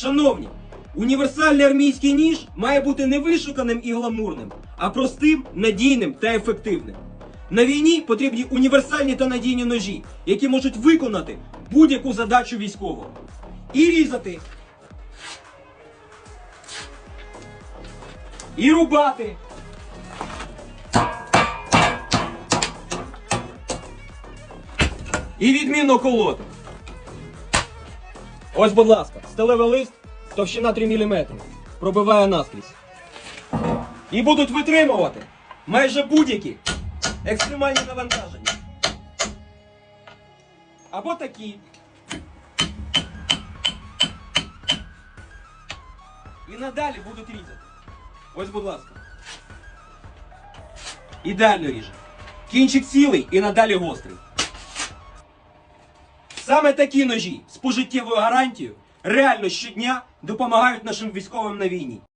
Шановні, універсальний армійський ніж має бути не вишуканим і гламурним, а простим, надійним та ефективним. На війні потрібні універсальні та надійні ножі, які можуть виконати будь-яку задачу військового. І різати. І рубати. І відмінно колоти. Ось, будь ласка, сталевий лист, товщина 3 мм. Пробиває наскрізь. І будуть витримувати майже будь-які екстремальні навантаження. Або такі. І надалі будуть різати. Ось, будь ласка. Ідеально ріже. Кінчик цілий і надалі гострий. Саме такі ножі з пожиттєвою гарантією реально щодня допомагають нашим військовим на війні.